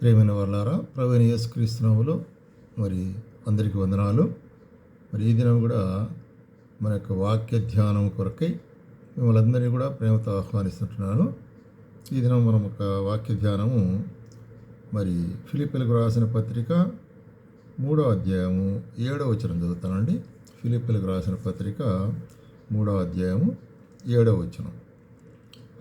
ప్రేమైన వాళ్ళారా ప్రవీణ యేసుక్రీస్తునాములో మరి అందరికీ వందనాలు. మరి ఈ దినం కూడా మన యొక్క వాక్య ధ్యానం కొరకై మిమ్మల్ని అందరినీ కూడా ప్రేమతో ఆహ్వానిస్తుంటున్నాను ఈ దినం మనం ఒక వాక్య ధ్యానము మరి ఫిలిపిలకు రాసిన పత్రిక మూడో అధ్యాయము ఏడో వచనం చదువుతానండి. ఫిలిపిలకు రాసిన పత్రిక మూడో అధ్యాయము ఏడో వచనం.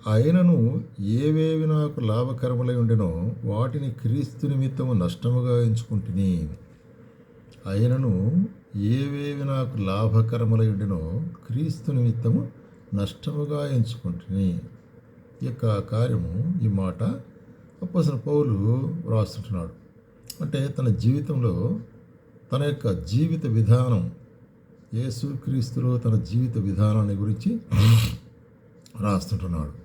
ఆయనను ఏవేవి నాకు లాభకరములై ఉండెనో వాటిని క్రీస్తు నిమిత్తము నష్టముగా ఎంచుకుంటుని. ఆయనను ఏవేవి నాకు లాభకరములై ఉండెనో క్రీస్తు నిమిత్తము నష్టముగా ఎంచుకుంటుని. యొక్క కార్యము ఈ మాట అప్పసిన పౌలు వ్రాస్తుంటున్నాడు. అంటే తన జీవితంలో తన యొక్క జీవిత విధానం యేసుక్రీస్తులో తన జీవిత విధానాన్ని గురించి రాస్తుంటున్నాడు.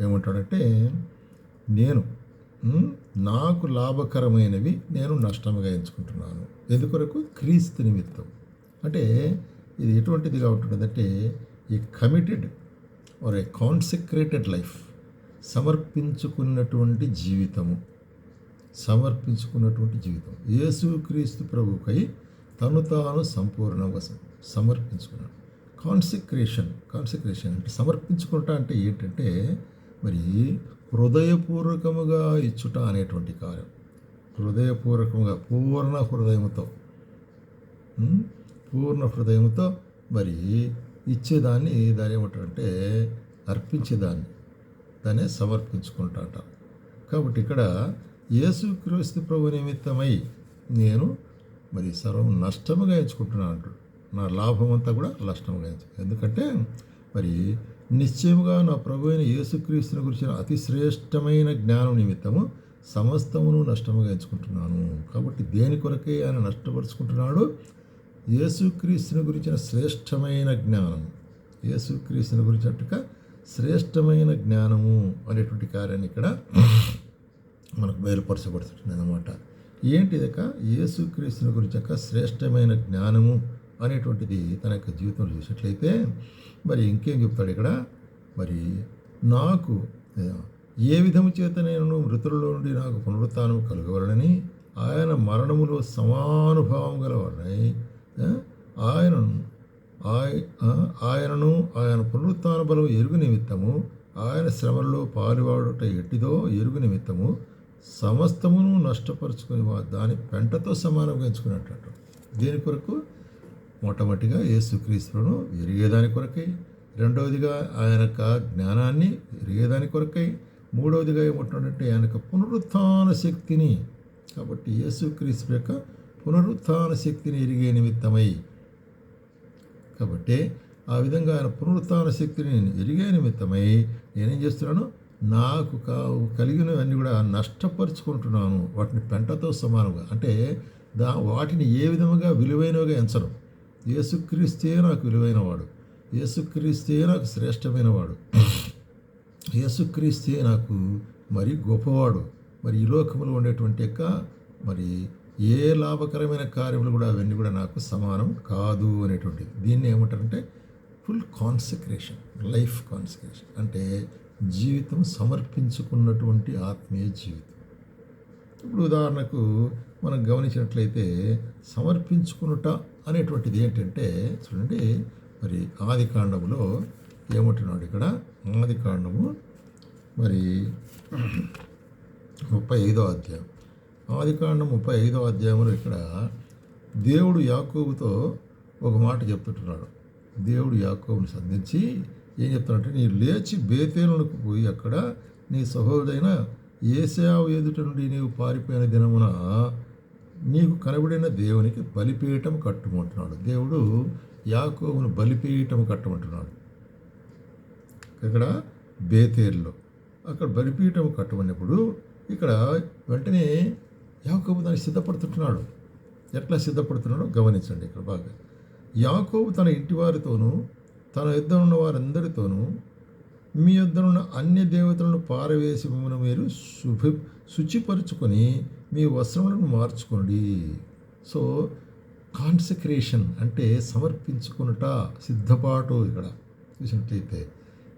ఏమంటాడంటే నేను నాకు లాభకరమైనవి నేను నష్టముగా ఎంచుకుంటున్నాను. ఎందుకొరకు? క్రీస్తు నిమిత్తం. అంటే ఇది ఎటువంటిదిగా ఉంటుందంటే ఈ committed or a consecrated life సమర్పించుకున్నటువంటి జీవితము సమర్పించుకున్నటువంటి జీవితం. యేసుక్రీస్తు ప్రభుకై తను తాను సంపూర్ణంగా సమర్పించుకున్నాడు. కాన్సిక్రేషన్ కాన్సిక్రేషన్ అంటే సమర్పించుకుంటా అంటే ఏంటంటే మరి హృదయపూర్వకముగా ఇచ్చుట అనేటువంటి కార్యం. హృదయపూర్వకంగా పూర్ణ హృదయముతో. పూర్ణ హృదయంతో మరి ఇచ్చేదాన్ని దాని ఏమంటారంటే అర్పించేదాన్ని. దాన్ని సమర్పించుకుంటా కాబట్టి ఇక్కడ యేసుక్రీస్తు ప్రభు నిమిత్తమై నేను మరి సర్వం నష్టముగా ఎంచుకుంటున్నాను అంటాడు. నా లాభం అంతా కూడా నష్టముగా ఎంచు ఎందుకంటే మరి నిశ్చయముగా నా ప్రభు అయిన యేసుక్రీస్తుని గురించిన అతి శ్రేష్టమైన జ్ఞానం నిమిత్తము సమస్తమును నష్టముగా ఎంచుకుంటున్నాను. కాబట్టి దేని కొరకే ఆయన నష్టపరుచుకుంటున్నాడు యేసుక్రీస్తుని గురించిన శ్రేష్టమైన జ్ఞానం యేసుక్రీస్తుని గురించినట్టుగా శ్రేష్టమైన జ్ఞానము అనేటువంటి కార్యాన్ని ఇక్కడ మనకు బయలుపరచబడుతుంది అన్నమాట ఏంటిదక యేసుక్రీస్తుని గురించి యొక్క శ్రేష్టమైన జ్ఞానము. అనేటువంటిది తన యొక్క జీవితంలో చూసినట్లయితే మరి ఇంకేం చెప్తాడు ఇక్కడ? మరి నాకు ఏ విధము చేత నేను మృతులలో నుండి నాకు పునరుత్నం కలగవలనని ఆయన మరణములో సమానుభావం గలవాడని ఆయనను ఆయ- ఆయనను ఆయన పునరుత్న బలం ఎరుగు నిమిత్తము ఆయన శ్రమల్లో పాలువాడుట ఎట్టిదో ఎరుగు నిమిత్తము సమస్తమును నష్టపరుచుకుని దాని పెంటతో సమానంగా ఎంచుకున్నట్టు దీని కొరకు? మొట్టమొదటిగా యేసుక్రీస్తులను ఎరిగేదాని కొరకై రెండవదిగా ఆయన యొక్క జ్ఞానాన్ని ఎరిగేదాని కొరకై మూడవదిగా ఏమంటున్నాడంటే ఆయన యొక్క పునరుత్థాన శక్తిని కాబట్టి యేసుక్రీస్తు యొక్క పునరుత్థాన శక్తిని ఎరిగే నిమిత్తమై. కాబట్టి ఆ విధంగా ఆయన పునరుత్థాన శక్తిని నేను ఎరిగే నిమిత్తమై నేనేం చేస్తున్నాను? నాకు కా కలిగినవన్నీ కూడా నష్టపరుచుకుంటున్నాను. వాటిని పెంటతో సమానంగా అంటే దా వాటిని ఏ విధముగా విలువైనవిగా ఎంచడం యేసుక్రీస్తే నాకు విలువైనవాడు. యేసుక్రీస్తే నాకు శ్రేష్టమైనవాడు. యేసుక్రీస్తే నాకు మరి గొప్పవాడు. మరి ఈ లోకంలో ఉండేటువంటి యొక్క మరి ఏ లాభకరమైన కార్యములు కూడా అవన్నీ కూడా నాకు సమానం కాదు అనేటువంటిది. దీన్ని ఏమంటారంటే ఫుల్ కాన్సక్రేషన్ లైఫ్ కాన్సక్రేషన్. అంటే జీవితం సమర్పించుకున్నటువంటి ఆత్మీయ జీవితం. ఇప్పుడు ఉదాహరణకు మనం గమనించినట్లయితే సమర్పించుకునుట అనేటువంటిది ఏంటంటే చూడండి మరి ఆది కాండములో ఏమంటున్నాడు ఇక్కడ? ఆది కాండము మరి ముప్పై ఐదో అధ్యాయం. ఆది కాండం ముప్పై ఐదో అధ్యాయంలో ఇక్కడ దేవుడు యాకోబుతో ఒక మాట చెప్తుంటున్నాడు. దేవుడు యాకోబుని సంధించి ఏం చెప్తాడంటే నీ లేచి బేతేలకు పోయి అక్కడ నీ సహోదరైన ఏసావు ఎదుట నుండి నీవు పారిపోయిన దినమున నీకు కనబడిన దేవునికి బలిపీఠం కట్టుమంటున్నాడు. దేవుడు యాకోబును బలిపీఠం కట్టమంటున్నాడు. ఇక్కడ బేతేరులో అక్కడ బలిపీఠం కట్టమన్నప్పుడు ఇక్కడ వెంటనే యాకోబు దాన్ని సిద్ధపడుతుంటున్నాడు. ఎట్లా సిద్ధపడుతున్నాడో గమనించండి ఇక్కడ బాగా. యాకోబు తన ఇంటి వారితోనూ తన యుద్ధం ఉన్న వారందరితోనూ మీ యొద్దనున్న అన్య దేవతలను పారవేసి మిమ్మల్ని మీరు శుభ శుచిపరుచుకొని మీ వస్త్రములను మార్చుకోండి సో కాన్సక్రేషన్ అంటే సమర్పించుకునుట సిద్ధపాటు ఇక్కడ. చూసినట్లయితే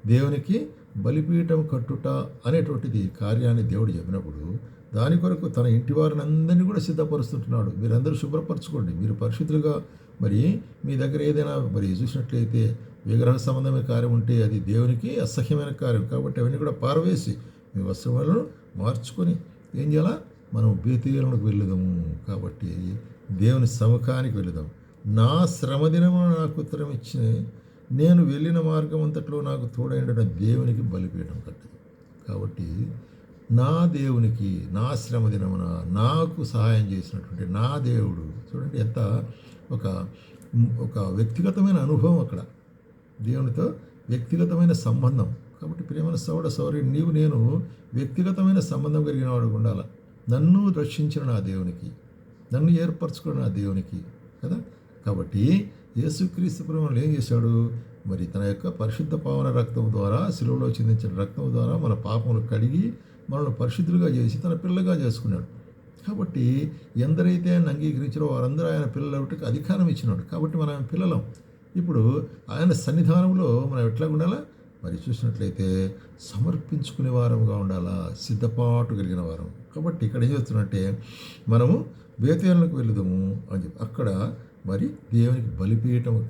దేవునికి బలిపీఠం కట్టుట అనేటువంటిది కార్యాన్ని దేవుడు చెప్పినప్పుడు దాని కొరకు తన ఇంటి వారిని అందరినీ కూడా సిద్ధపరుస్తుంటున్నాడు. మీరందరూ శుభ్రపరచుకోండి. మీరు పరిశుద్ధులుగా మరి మీ దగ్గర ఏదైనా మరి చూసినట్లయితే విగ్రహ సంబంధమైన కార్యం ఉంటే అది దేవునికి అసహ్యమైన కార్యం. కాబట్టి అవన్నీ కూడా పారవేసి మీ వస్త్రములను మార్చుకొని ఏం చేయాలా? మనం బీతీయులకు వెళ్ళదాము. కాబట్టి దేవుని సముఖానికి వెళదాం నా శ్రమదినము నాకు ఉత్తరం ఇచ్చిన నేను వెళ్ళిన మార్గం అంతట్లో నాకు తోడైన దేవునికి బలిపీఠం కట్టదు. కాబట్టి నా దేవునికి నా శ్రమ దినమున నాకు సహాయం చేసినటువంటి నా దేవుడు చూడండి ఎంత ఒక ఒక వ్యక్తిగతమైన అనుభవం అక్కడ. దేవునితో వ్యక్తిగతమైన సంబంధం. కాబట్టి ప్రేమను సౌడ సౌరి నీవు నేను వ్యక్తిగతమైన సంబంధం కలిగిన వాడు ఉండాలి? నన్ను రక్షించిన నా దేవునికి నన్ను ఏర్పరచుకున్న నా దేవునికి కదా? కాబట్టి యేసుక్రీస్తు ప్రేమలు ఏం చేశాడు? మరి తన యొక్క పరిశుద్ధ పావన రక్తం ద్వారా శిలువలో చిందించిన రక్తం ద్వారా మన పాపములు కడిగి మనల్ని పరిశుద్ధులుగా చేసి తన పిల్లగా చేసుకున్నాడు. కాబట్టి ఎందరైతే ఆయన అంగీకరించారో వారందరూ ఆయన పిల్లలకి అధికారం ఇచ్చినాడు. కాబట్టి మనం పిల్లలం. ఇప్పుడు ఆయన సన్నిధానంలో మనం ఎట్లా ఉండాలా? మరి చూసినట్లయితే సమర్పించుకునే వారంగా ఉండాలా? సిద్ధపాటు కలిగిన వారం. కాబట్టి ఇక్కడ ఏం చేస్తున్నట్టే మనము బేతేలకు వెళుదాము అని చెప్పి. అక్కడ మరి దేవునికి బలిపీఠం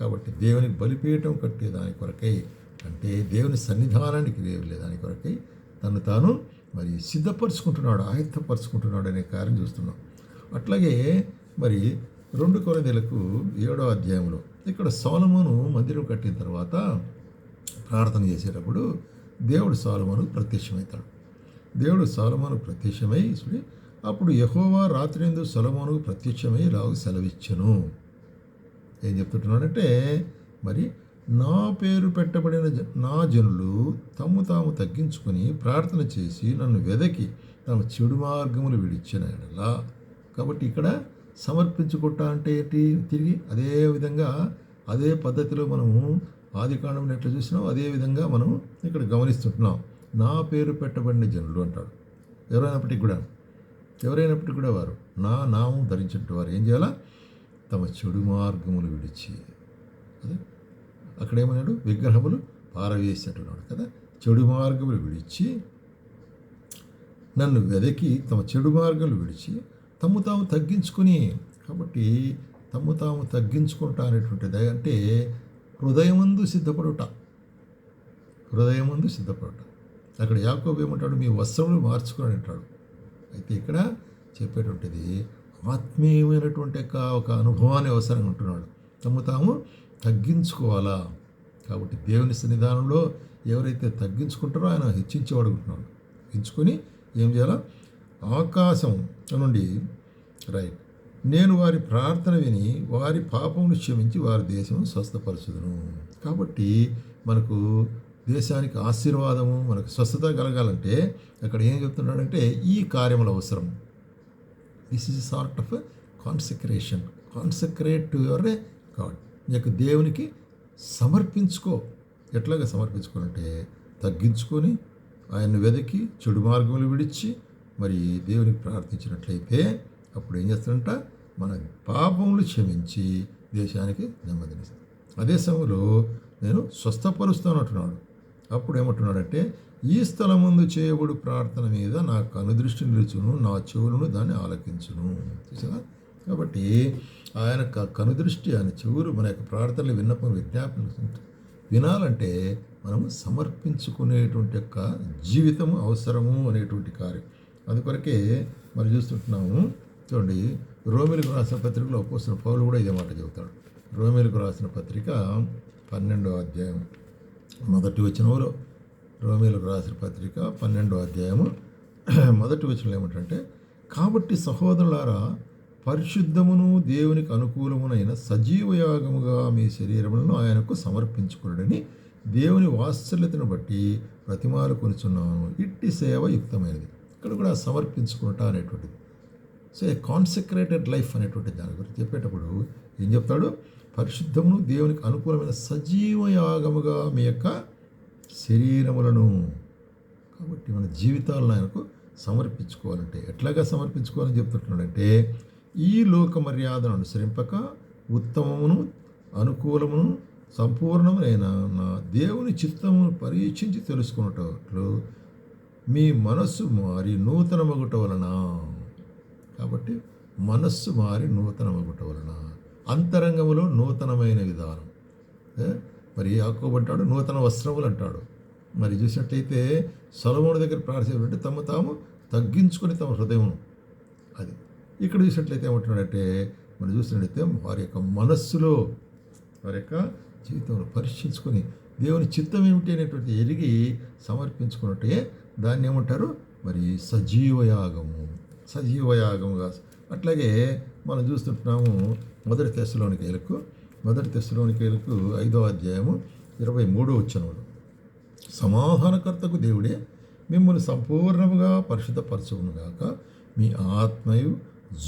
కాబట్టి దేవునికి బలిపీఠం కట్టే దాని కొరకై అంటే దేవుని సన్నిధానానికి వెళ్ళే దాని కొరకై తను తాను మరి సిద్ధపరుచుకుంటున్నాడు ఆయుధపరుచుకుంటున్నాడు అనే కార్యం చూస్తున్నాం. అట్లాగే మరి రెండు కొరదలకు ఏడో అధ్యాయంలో ఇక్కడ సోలమును మందిరం కట్టిన తర్వాత ప్రార్థన చేసేటప్పుడు దేవుడు సోలమును ప్రత్యక్షమవుతాడు. దేవుడు సోలమును ప్రత్యక్షమై సుడి అప్పుడు యహోవా రాత్రిందు సొలమోను ప్రత్యక్షమై రావు సెలవిచ్చను. ఏం చెప్తుంటున్నాడంటే మరి నా పేరు పెట్టబడిన జ- నా జనులు తమ్ము తాము తగ్గించుకొని ప్రార్థన చేసి నన్ను వెదకి తమ చెడు మార్గములు విడిచిన కాబట్టి ఇక్కడ సమర్పించుకుంటా అంటే ఏంటి? తిరిగి అదే విధంగా అదే పద్ధతిలో మనము ఆది కాండం ఎట్లా చూసినాం అదే విధంగా మనం ఇక్కడ గమనిస్తుంటున్నాం. నా పేరు పెట్టబడిన జనులు అంటాడు. ఎవరైనప్పటికీ కూడా ఎవరైనప్పటికీ కూడా వారు నా నామం ధరించినట్టు వారు ఏం చేయాలా? తమ చెడు మార్గములు విడిచి అదే అక్కడ ఏమన్నాడు? విగ్రహములు పారవేసినట్టున్నాడు కదా? చెడు మార్గములు విడిచి నన్ను వెదకి తమ చెడు మార్గములు విడిచి తమ్ము తాము తగ్గించుకుని కాబట్టి తమ్ము తాము తగ్గించుకుంటా అనేటువంటిది. అంటే హృదయమందు సిద్ధపడుట. హృదయమందు సిద్ధపడుట. అక్కడ యాకోబు ఏమంటాడు మీ వస్త్రములు మార్చుకొని అంటాడు. అయితే ఇక్కడ చెప్పేటువంటిది ఆత్మీయమైనటువంటి యొక్క ఒక అనుభవాన్ని అవసరంగా ఉంటున్నాడు. తమ్ము తాము తగ్గించుకోవాలా? కాబట్టి దేవుని సన్నిధానంలో ఎవరైతే తగ్గించుకుంటారో ఆయన హెచ్చించేవాడుకుంటున్నాడు ఎంచుకొని ఏం చేయాలా? ఆకాశం నుండి రైట్. నేను వారి ప్రార్థన విని వారి పాపమును క్షమించి వారి దేశం స్వస్థపరచుదును. కాబట్టి మనకు దేశానికి ఆశీర్వాదము మనకు స్వస్థత కలగాలంటే అక్కడ ఏం చెప్తున్నాడంటే ఈ కార్యములు అవసరం. This is sort of consecration consecrate to your God నీ యొక్క దేవునికి సమర్పించుకో. ఎట్లాగా సమర్పించుకోవాలంటే తగ్గించుకొని ఆయన్ని వెదకి చెడు మార్గములు విడిచి మరి దేవునికి ప్రార్థించినట్లయితే అప్పుడు ఏం చేస్తారంట మన పాపములు క్షమించి దేశానికి నెమ్మదినిస్తాడు. అదే సమయంలో నేను స్వస్థపరుస్తానంటున్నాడు అప్పుడు ఏమంటున్నాడంటే ఈ స్థలం ముందు చేయబడు ప్రార్థన మీద నా కనుదృష్టి నిలుచును నా చెవులను దాన్ని ఆలకించును. చూసారా? కాబట్టి ఆయన కనుదృష్టి ఆయన చెవులు మన యొక్క ప్రార్థనలు విన్నపం విజ్ఞాపన వినాలంటే మనము సమర్పించుకునేటువంటి యొక్క జీవితము అవసరము అనేటువంటి కార్యం. అందుకొరకే మరి చూస్తుంటున్నాము. చూడండి రోమిలకు రాసిన పత్రికలో పోసిన పౌలు కూడా ఇదే మాట చెబుతాడు. రోమిలకు రాసిన పత్రిక పన్నెండో అధ్యాయం. మొదటి వచనంలో రోమిలకు రాసిన పత్రిక పన్నెండో అధ్యాయము. మొదటి వచనంలో ఏమిటంటే కాబట్టి సహోదరులారా పరిశుద్ధమును దేవునికి అనుకూలమునైన సజీవ యాగముగా మీ శరీరములను ఆయనకు సమర్పించుకున్నాడని దేవుని వాత్సల్యతను బట్టి ప్రతిమాలు కొనుచున్నాను. ఇట్టి సేవ యుక్తమైనది. ఇక్కడ కూడా సమర్పించుకుంటా అనేటువంటిది. సో ఏ కాన్సక్రేటెడ్ లైఫ్ అనేటువంటి దాని గురించి చెప్పేటప్పుడు ఏం చెప్తాడు? పరిశుద్ధమును దేవునికి అనుకూలమైన సజీవ యాగముగా మీ యొక్క శరీరములను కాబట్టి మన జీవితాలను ఆయనకు సమర్పించుకోవాలంటే ఎట్లాగా సమర్పించుకోవాలని చెప్తుంటున్నాడంటే ఈ లోక మర్యాదను అనుసరింపక ఉత్తమమును అనుకూలమును సంపూర్ణమునైన నా దేవుని చిత్తమును పరీక్షించి తెలుసుకున్నట్లు మీ మనస్సు మారి నూతన వలన. కాబట్టి మనస్సు మారి నూతన వలన. అంతరంగములో నూతనమైన విధానం. మరి యాకోబు అంటాడు నూతన వస్త్రములు అంటాడు. మరి చూసినట్లయితే సొలమోని దగ్గర ప్రార్థించాలంటే తమ తాము తగ్గించుకొని తమ హృదయం అది ఇక్కడ చూసినట్లయితే ఏమంటున్నాడంటే మనం చూసినట్లయితే వారి యొక్క మనస్సులో వారి యొక్క జీవితంలో పరీక్షించుకొని దేవుని చిత్తం ఏమిటి అనేటువంటి ఎరిగి సమర్పించుకున్నట్టే దాన్ని ఏమంటారు? మరి సజీవయాగము. సజీవయాగముగా అట్లాగే మనం చూస్తుంటున్నాము మొదటి తెస్సులోని కేలకు మొదటి తెస్సులోని కేలకు ఐదో అధ్యాయము ఇరవై మూడో వచ్చనములు సమాధానకర్తకు దేవుడే మిమ్మల్ని సంపూర్ణముగా పరిశుద్ధపరచుకును గాక. మీ ఆత్మయు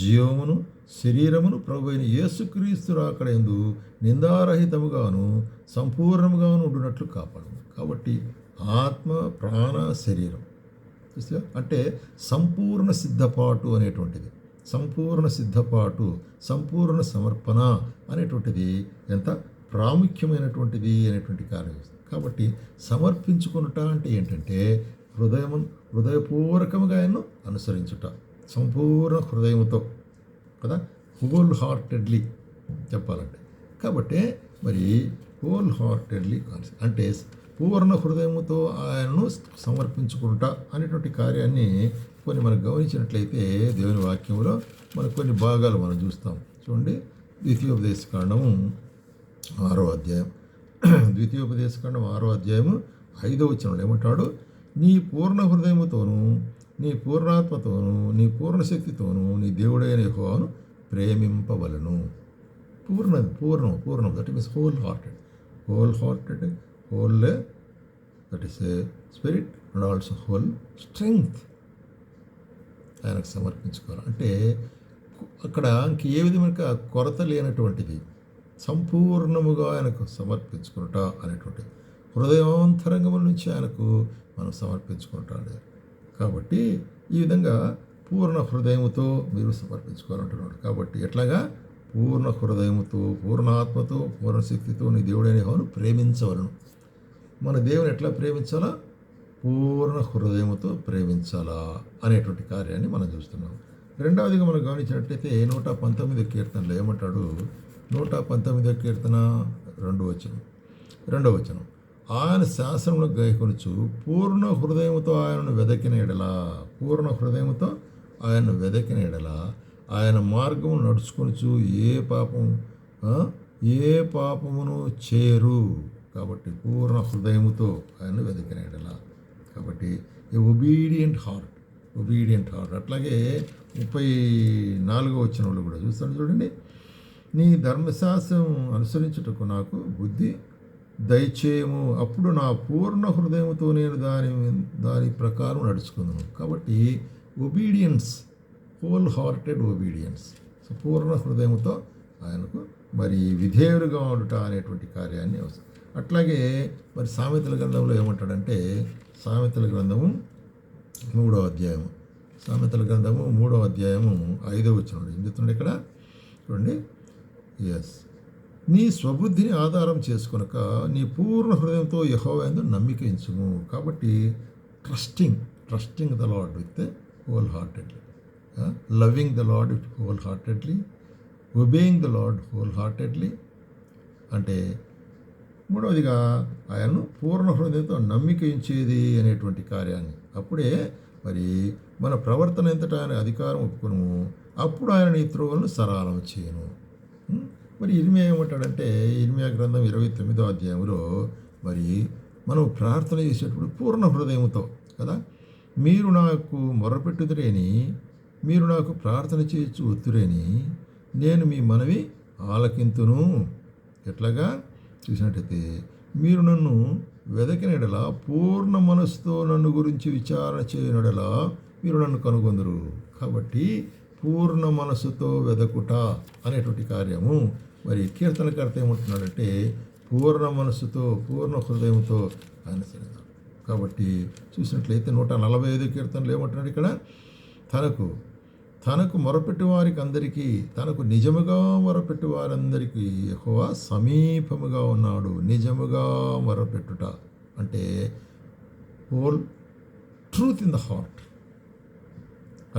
జీవమును శరీరమును ప్రభు అయిన యేసుక్రీస్తు రాకడందు నిందారహితముగాను సంపూర్ణముగాను ఉండునట్లు కాపాడు. కాబట్టి ఆత్మ ప్రాణ శరీరం. చూస్తే అంటే సంపూర్ణ సిద్ధపాటు అనేటువంటిది. సంపూర్ణ సిద్ధపాటు సంపూర్ణ సమర్పణ అనేటువంటిది ఎంత? ప్రాముఖ్యమైనటువంటిది అనేటువంటి కార్యం కాబట్టి సమర్పించుకునుట అంటే ఏంటంటే హృదయం హృదయపూర్వకంగా ఆయన్ను అనుసరించుట. సంపూర్ణ హృదయంతో కదా? హోల్ హార్టెడ్లీ చెప్పాలంటే. కాబట్టి మరి హోల్ హార్టెడ్లీ అంటే పూర్ణ హృదయముతో ఆయనను సమర్పించుకుంటా అనేటువంటి కార్యాన్ని కొన్ని మనం గమనించినట్లయితే దేవుని వాక్యంలో మనకు కొన్ని భాగాలు మనం చూస్తాం. చూడండి ద్వితీయోపదేశ కాండము ఆరో అధ్యాయం. ద్వితీయోపదేశకాండం ఆరో అధ్యాయము ఐదో వచనంలో ఏమంటాడు? నీ పూర్ణ హృదయముతోనూ నీ పూర్ణాత్మతోనూ నీ పూర్ణ శక్తితోనూ నీ దేవుడైన యెహోవాను ప్రేమింపవలను. పూర్ణ పూర్ణం పూర్ణం. That means whole hearted whole hearted whole that is spirit and also whole strength ఆయనకు సమర్పించుకోవాలి. అంటే అక్కడ ఇంక ఏ విధమైన కొరత లేనటువంటిది సంపూర్ణముగా ఆయనకు సమర్పించుకున్నట అనేటువంటి హృదయాంతరంగముల నుంచి ఆయనకు మనం సమర్పించుకుంటాడు కాబట్టి ఈ విధంగా పూర్ణ హృదయముతో మీరు సమర్పించుకోవాలంటున్నాడు. కాబట్టి ఎట్లాగా? పూర్ణ హృదయముతో పూర్ణాత్మతో పూర్ణ శక్తితో నీ దేవుడైన యెహోవాను ప్రేమించవలను. మన దేవుని ఎట్లా ప్రేమించాలా? పూర్ణ హృదయముతో ప్రేమించాలా అనేటువంటి కార్యాన్ని మనం చూస్తున్నాం. రెండవదిగా మనం గమనించినట్లయితే నూట పంతొమ్మిది కీర్తనలో ఏమంటాడు? నూట పంతొమ్మిదో కీర్తన రెండు వచనం. రెండవ వచనం. ఆయన శాసనంలో గైకొనుచు పూర్ణ హృదయముతో ఆయనను వెదకిన ఎడలా పూర్ణ హృదయముతో ఆయనను వెదకిన ఎడలా ఆయన మార్గము నడుచుకొనుచు ఏ పాపం ఏ పాపమును చేరు? కాబట్టి పూర్ణ హృదయముతో ఆయన వెదకిన కాబట్టి a obedient heart obedient heart అట్లాగే ముప్పై నాలుగో వచ్చిన వాళ్ళు కూడా చూస్తాను చూడండి. నీ ధర్మశాస్త్రం అనుసరించుటకు నాకు బుద్ధి దయచేయము. అప్పుడు నా పూర్ణ హృదయంతో నేను దాని దాని ప్రకారం నడుచుకుందాను. కాబట్టి obedience whole hearted obedience so పూర్ణ హృదయంతో ఆయనకు మరి విధేయులుగా ఉండటం అనేటువంటి కార్యాన్ని అవసరం. అట్లాగే మరి సామెతల గ్రంథంలో ఏమంటాడంటే సామెతల గ్రంథము మూడో అధ్యాయము. సామెతల గ్రంథము మూడో అధ్యాయము ఐదో వచ్చిన ఏం చెప్తున్నాడు ఇక్కడ? చూడండి. ఎస్ నీ స్వబుద్ధిని ఆధారం చేసుకునక నీ పూర్ణ హృదయంతో యహోవేందు నమ్మిక ఎంచుము కాబట్టి trusting trusting the Lord with whole heartedly loving the Lord with whole heartedly obeying the Lord whole heartedly అంటే మూడవదిగా ఆయనను పూర్ణ హృదయంతో నమ్మికించేది అనేటువంటి కార్యాన్ని. అప్పుడే మరి మన ప్రవర్తన ఎంతటా ఆయన అధికారం ఒప్పుకును అప్పుడు ఆయన నీ త్రోవలను సరళం చేయను. మరి ఇరిమియా ఏమంటాడంటే ఇరిమియా గ్రంథం ఇరవై తొమ్మిదో అధ్యాయంలో మరి మనం ప్రార్థన చేసేటప్పుడు పూర్ణ హృదయంతో కదా మీరు నాకు మొరపెట్టుదురేని మీరు నాకు ప్రార్థన చేయొచ్చు ఒత్తురేని నేను మీ మనవి ఆలకింతును. ఎట్లాగా? చూసినట్టయితే మీరు నన్ను వెదకినడల పూర్ణ మనసుతో నన్ను గురించి విచారణ చేయనడలా మీరు నన్ను కనుగొందరు. కాబట్టి పూర్ణ మనసుతో వెదకుట అనేటువంటి కార్యము. మరి కీర్తనకర్త ఏమంటున్నాడంటే పూర్ణ మనసుతో పూర్ణ హృదయంతో ఆయన కాబట్టి చూసినట్లయితే నూట నలభై ఐదు కీర్తనలు ఏమంటున్నాడు ఇక్కడ? తనకు తనకు మొరపెట్టు వారికి అందరికీ తనకు నిజముగా మొరపెట్టు వారందరికీ ఎక్కువ సమీపముగా ఉన్నాడు. నిజముగా మొరపెట్టుట అంటే whole truth in the heart.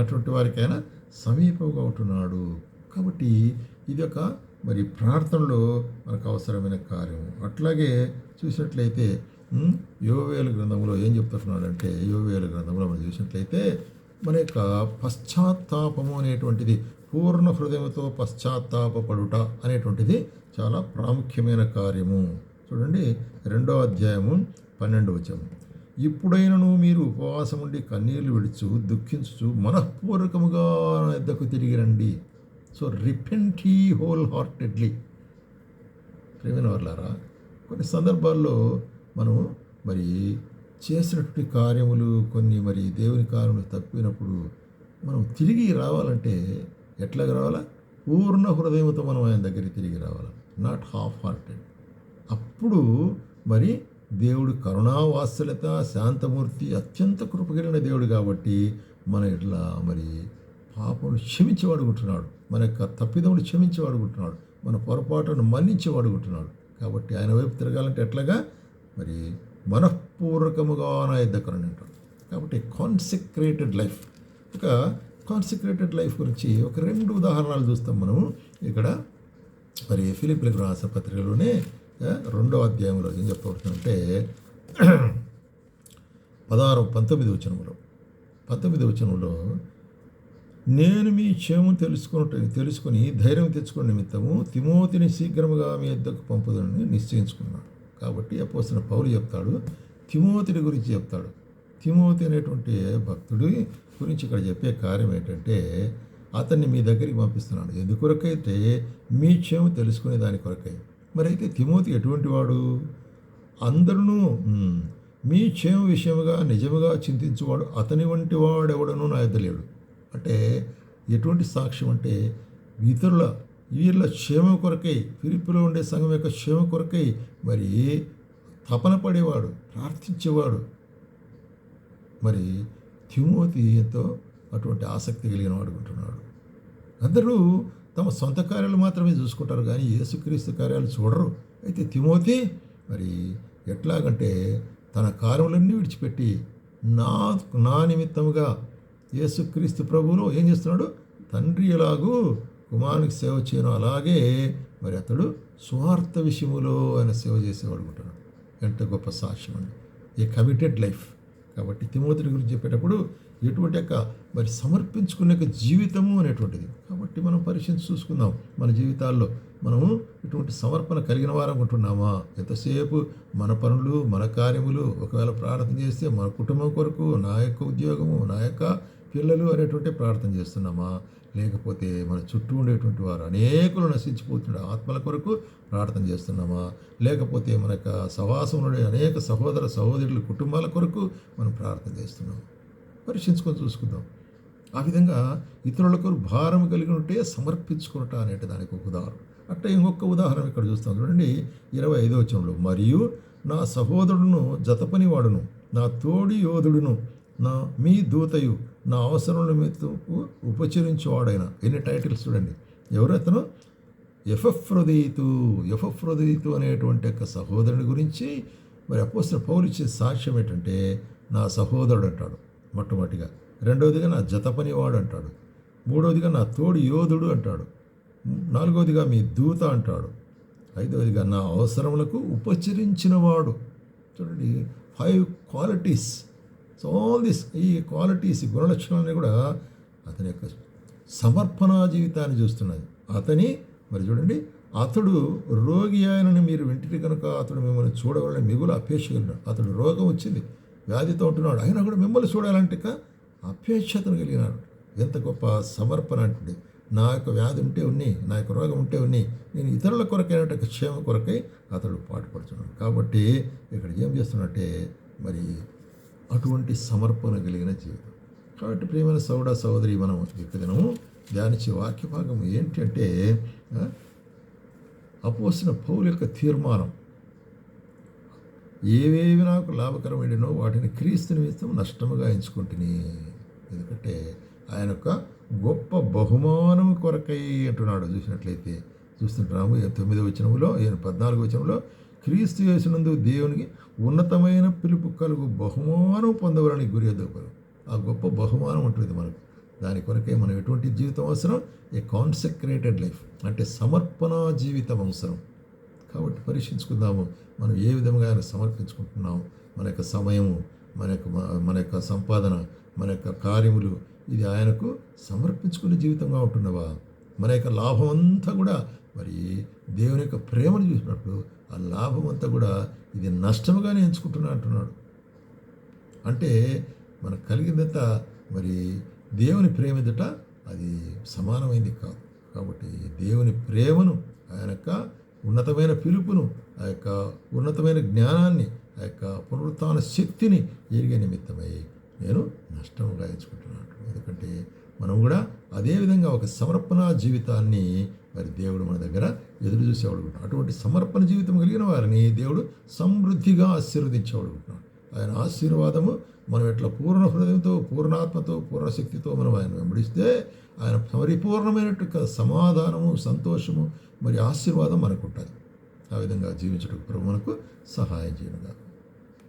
అటువంటి వారికైనా సమీపంగా ఉంటున్నాడు. కాబట్టి ఇది ఒక మరి ప్రార్థనలో మనకు అవసరమైన కార్యం. అట్లాగే చూసినట్లయితే యోవేలు గ్రంథంలో ఏం చెప్తున్నాడంటే యోవేలు గ్రంథంలో మనం చూసినట్లయితే మన యొక్క పశ్చాత్తాపము అనేటువంటిది పూర్ణ హృదయంతో పశ్చాత్తాపపడుట అనేటువంటిది చాలా ప్రాముఖ్యమైన కార్యము. చూడండి రెండో అధ్యాయము పన్నెండవ వచనం ఇప్పుడైనను మీరు ఉపవాసం ఉండి కన్నీళ్ళు విడుచు దుఃఖించు మనఃపూర్వకముగా ఎద్దకు తిరిగి రండి. So repent whole heartedly. ప్రేమైన వాళ్ళారా కొన్ని సందర్భాల్లో మనం మరి చేసినటువంటి కార్యములు కొన్ని మరి దేవుని కార్యములు తప్పినప్పుడు మనం తిరిగి రావాలంటే ఎట్లాగ రావాలా? పూర్ణ హృదయంతో మనం ఆయన దగ్గరికి తిరిగి రావాలి? నాట్ హాఫ్ హార్టెడ్ అప్పుడు మరి దేవుడు కరుణావాత్సలత శాంతమూర్తి అత్యంత కృపగలిగిన దేవుడు కాబట్టి మన ఇట్లా మరి పాపను క్షమించేవాడుకుంటున్నాడు మన యొక్క తప్పిదములు క్షమించేవాడుకుంటున్నాడు మన పొరపాటును మన్నించేవాడుకుంటున్నాడు కాబట్టి ఆయన వైపు తిరగాలంటే ఎట్లాగా? మరి మన నా ఇద్దరు అంటాడు కాబట్టి కాన్సెక్రేటెడ్ లైఫ్ ఒక కాన్సెక్రేటెడ్ లైఫ్ గురించి ఒక రెండు ఉదాహరణలు చూస్తాం మనము. ఇక్కడ మరి ఫిలిపిలకు రాసిన పత్రికలోనే రెండో అధ్యాయంలో ఏం చెప్పబడుతుందంటే పదహారు పంతొమ్మిది వచనంలో పంతొమ్మిది వచనంలో నేను మీ క్షేమం తెలుసుకున్నట్టు తెలుసుకుని ధైర్యం తెచ్చుకున్న నిమిత్తము తిమోతిని శీఘ్రముగా మీ యొద్దకు పంపుదని నిశ్చయించుకున్నాను. కాబట్టి అపోసిన పౌలు చెప్తాడు తిమోతిని గురించి చెప్తాడు. తిమోతి అనేటువంటి భక్తుడి గురించి ఇక్కడ చెప్పే కార్యం ఏంటంటే అతన్ని మీ దగ్గరికి పంపిస్తున్నాడు ఎందుకొరకైతే మీ క్షేమం తెలుసుకునే దాని కొరకై. మరి అయితే తిమోతి ఎటువంటి వాడు? అందరూ మీ క్షేమ విషయముగా నిజముగా చింతించువాడు అతని వంటి వాడెవడను నా ఎద్దలేడు లేడు. అంటే ఎటువంటి సాక్ష్యం అంటే ఇతరుల వీళ్ళ క్షేమ కొరకై ఫిలిపిలో ఉండే సంఘం యొక్క క్షేమ కొరకై మరి తపన పడేవాడు ప్రార్థించేవాడు. మరి తిమోతి ఎంతో అటువంటి ఆసక్తి కలిగిన వాడు ఉంటున్నాడు అందరూ తమ సొంత కార్యాలు మాత్రమే చూసుకుంటారు కానీ యేసుక్రీస్తు కార్యాలు చూడరు. అయితే తిమోతి మరి ఎట్లాగంటే తన కార్యములన్నీ విడిచిపెట్టి నా నా నిమిత్తముగా యేసుక్రీస్తు ప్రభువును ఏం చేస్తున్నాడు? తండ్రి ఎలాగూ కుమారునికి సేవ చేయను. అలాగే మరి అతడు స్వార్థ విషయములో ఆయన సేవ చేసేవాడు ఉంటున్నాడు ఎంత గొప్ప సాక్ష్యం అండి. ఏ కమిటెడ్ లైఫ్ కాబట్టి తిమోతిని గురించి చెప్పేటప్పుడు ఎటువంటి యొక్క మరి సమర్పించుకునే యొక్క జీవితము అనేటువంటిది. కాబట్టి మనం పరిశీలించి చూసుకుందాం. మన జీవితాల్లో మనము ఇటువంటి సమర్పణ కలిగిన వారం ఉంటున్నామా? ఎంతసేపు మన పనులు మన కార్యములు ఒకవేళ ప్రార్థన చేస్తే మన కుటుంబం కొరకు నా యొక్క ఉద్యోగము నా యొక్క పిల్లలు అనేటువంటి ప్రార్థన చేస్తున్నామా? లేకపోతే మన చుట్టూ ఉండేటువంటి వారు అనేకులు నశించిపోతున్న ఆత్మల కొరకు ప్రార్థన చేస్తున్నామా? లేకపోతే మన యొక్క సవాసంలో అనేక సహోదర సహోదరుల కుటుంబాల కొరకు మనం ప్రార్థన చేస్తున్నాం. పరీక్షించుకొని చూసుకుందాం. ఆ విధంగా ఇతరుల కొరకు భారం కలిగి ఉంటే సమర్పించుకున్నట అనేటి దానికి ఒక ఉదాహరణ. అట్లా ఇంకొక ఉదాహరణ ఇక్కడ చూస్తాం. చూడండి ఇరవై ఐదో వచనంలో మరియు నా సహోదరుడును జతపని వాడును నా తోడి యోధుడును నా మీ దూతయు నా అవసరం నిమిత్తము ఉపచరించేవాడైన. ఎన్ని టైటిల్స్ చూడండి. ఎవరతను ఎఫఫ్రొదీతు ఎఫఫ్రొదీతు అనేటువంటి యొక్క సహోదరుని గురించి మరి అపోసిన పౌలు ఇచ్చే సాక్ష్యం ఏంటంటే నా సహోదరుడు అంటాడు మొట్టమొదటిగా. రెండవదిగా నా జత పనివాడు అంటాడు. మూడవదిగా నా తోడు యోధుడు అంటాడు. నాలుగవదిగా మీ దూత అంటాడు. ఐదవదిగా నా అవసరములకు ఉపచరించినవాడు. చూడండి five qualities so all this ఈ క్వాలిటీస్ ఈ గుణలక్షణాలని కూడా అతని యొక్క సమర్పణ జీవితాన్ని చూస్తున్నది. అతని మరి చూడండి అతడు రోగి ఆయనని మీరు వింటిని కనుక అతడు మిమ్మల్ని చూడవాలని మిగులు అపేక్షగలిగినాడు అతడు రోగం వచ్చింది వ్యాధితో ఉంటున్నాడు. అయినా కూడా మిమ్మల్ని చూడాలంటే అపేక్షతను కలిగినాడు. ఎంత గొప్ప సమర్పణ అంటే నా యొక్క వ్యాధి ఉంటే ఉన్ని నా యొక్క రోగం ఉంటే ఉన్ని నేను ఇతరుల కొరకైన క్షేమ కొరకై అతడు పాటుపడుతున్నాడు కాబట్టి ఇక్కడ ఏం చేస్తున్నట్టే మరి అటువంటి సమర్పణ కలిగిన జీవితం. కాబట్టి ప్రియమైన సౌడ సోదరి మనం యొక్క దినము ధ్యానించే వాక్య భాగం ఏంటంటే అపోసిన పౌలు యొక్క తీర్మానం. ఏవేవి నాకు లాభకరమైనో వాటిని క్రీస్తు నిమిత్తం నష్టముగా ఎంచుకుంటుని. ఎందుకంటే ఆయన యొక్క గొప్ప బహుమానం కొరకై అంటున్నాడు. చూసినట్లయితే చూస్తుంటున్నాము తొమ్మిదో వచనంలో ఈ పద్నాలుగు వచనంలో క్రీస్తు చేసినందు దేవునికి ఉన్నతమైన పిలుపు కలుగు బహుమానం పొందవలని గురి ఎదుగుతారు ఆ గొప్ప బహుమానం ఉంటుంది మనకు. దాని కొరకే మనం ఎటువంటి జీవితం అవసరం? ఏ కాన్సెక్రేటెడ్ లైఫ్ అంటే సమర్పణ జీవితం అవసరం. కాబట్టి పరీక్షించుకుందాము. మనం ఏ విధంగా ఆయన సమర్పించుకుంటున్నాము? మన యొక్క సమయము మన యొక్క మన యొక్క సంపాదన మన యొక్క కార్యములు ఇది ఆయనకు సమర్పించుకునే జీవితంగా ఉంటున్నవా? మన యొక్క లాభం అంతా కూడా మరి దేవుని యొక్క ప్రేమను చూసినప్పుడు ఆ లాభం అంతా కూడా ఇది నష్టముగానే ఎంచుకుంటున్నా అంటున్నాడు. అంటే మనకు కలిగిందంత? మరి దేవుని ప్రేమ ఎదుట అది సమానమైంది కాదు. కాబట్టి దేవుని ప్రేమను ఆయన యొక్క ఉన్నతమైన పిలుపును ఆ యొక్క ఉన్నతమైన జ్ఞానాన్ని ఆ యొక్క పునరుత్న శక్తిని ఎరిగే నిమిత్తమై నేను నష్టంగా ఎంచుకుంటున్నాను. ఎందుకంటే మనం కూడా అదేవిధంగా ఒక సమర్పణ జీవితాన్ని మరి దేవుడు మన దగ్గర ఎదురు చూసేవాడు అటువంటి సమర్పణ జీవితం కలిగిన వారిని దేవుడు సమృద్ధిగా ఆశీర్వదించేవాడు ఆయన ఆశీర్వాదము మనం ఎట్లా పూర్ణ హృదయంతో పూర్ణాత్మతో పూర్ణశక్తితో మనం ఆయన వెంబడిస్తే ఆయన పరిపూర్ణమైనట్టు సమాధానము సంతోషము మరి ఆశీర్వాదం మనకు ఉంటుంది. ఆ విధంగా జీవించడానికి ప్రభు మనకు సహాయం చేయనుగా